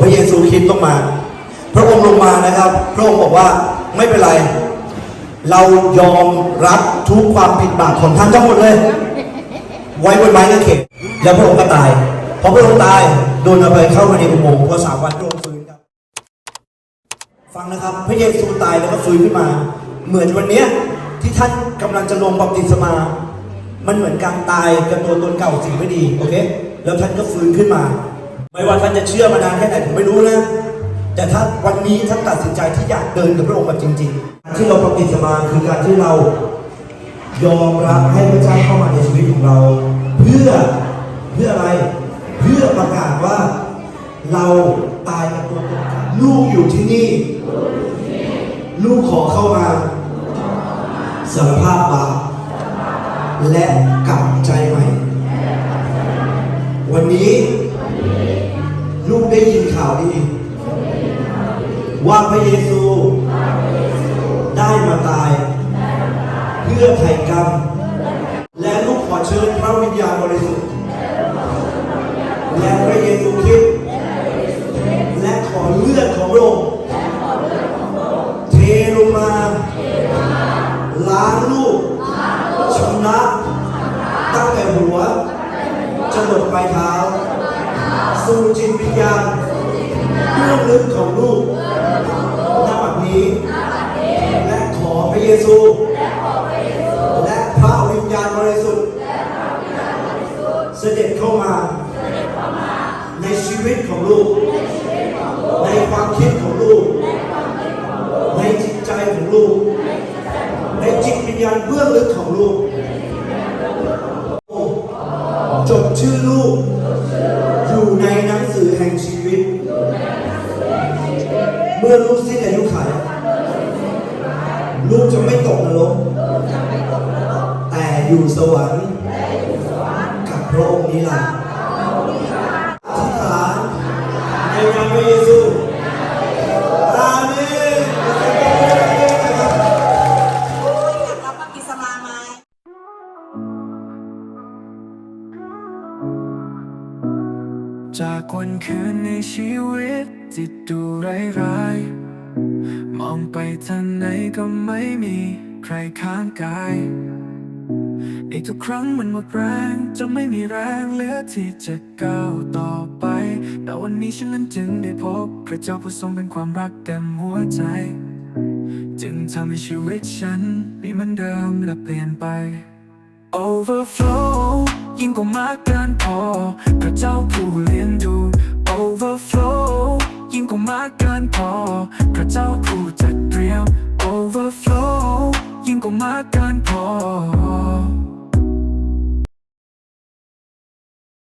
พระเยซูคริสต์ต้องมา พระองค์ลงมานะครับ พระองค์บอกว่าไม่เป็นไร เรายอมรับทุกความผิดบาปของท่านทั้งหมดเลย ไว้บนไม้กางเขนแล้วพระองค์ก็ตายพอพระองค์ตายโดนเอาไปเข้ามาในอุโมงค์พอสามวันพระองค์ฟื้นครับ ฟังนะครับ พระเยซูตายแล้วก็ฟื้นขึ้นมา เหมือนวันเนี้ยที่ท่านกำลังจะลงบัพติศมา มันเหมือนการตายกับตัวตนเก่าสิ่งไม่ดีโอเค แล้วท่านก็ฟื้นขึ้นมา ไม่ว่าท่านจะเชื่อมานานแค่ไหนผมไม่รู้นะ แต่ถ้าวันนี้ท่านตัดสินใจที่อยากเดินกับพระองค์แบบจริง ๆ ที่เราบัพติศมาคือการที่เรายอมรับให้พระเจ้าเข้ามาในชีวิตของเรา เพื่อเพื่ออะไร เพื่อประกาศว่าเราตายกับตัวตนลูกอยู่ที่นี่ ลูกขอเข้ามาสารภาพบาปและกลับใจใหม่ วันนี้ ได้ยินข่าวดี ว่าพระเยซู ได้มาตาย เพื่อไถ่กรรม และลูกขอเชิญพระวิญญาณบริสุทธิ์ และพระเยซูคริสต์และขอเลือดของพระองค์เทลงมาล้างลูกชำระตั้งแต่หัวจรดปลายเท้า สู่จิตวิญญาณเบื้องลึกของลูกณบัดนี้ และขอพระเยซู และพระวิญญาณบริสุทธิ์เสด็จเข้ามา ในชีวิตของลูก ในความคิดของลูก ในจิตใจของลูก ในจิตวิญญาณเบื้องลึกของลูกจดชื่อลูก อยู่ในหนังสือแห่งชีวิต เมื่อลูกสิ้นอายุขัยลูกจะไม่ตกนรก แต่อยู่สวรรค์กับพระองค์นิรันดร์อธิษฐานในนามพระเยซู จากวันคืนในชีวิตที่ดูร้ายๆมองไปทางไหนก็ไม่มีใครข้างกายอีกทุกครั้งมันหมดแรงจนไม่มีแรงเหลือที่จะก้าวต่อไป แต่วันนี้ฉันนั้นจึงได้พบ พระเจ้าผู้ทรงเป็นความรักเต็มหัวใจ จึงทำให้ชีวิตฉันไม่เหมือนเดิมและเปลี่ยนไป Overflow ยิ่งกว่ามากเกินพอพระเจ้าผู้เลี้ยงดู Overflow ยิ่งกว่ามากเกินพอพระเจ้าผู้จัดเตรียม Overflow ยิ่งกว่ามากเกินพอ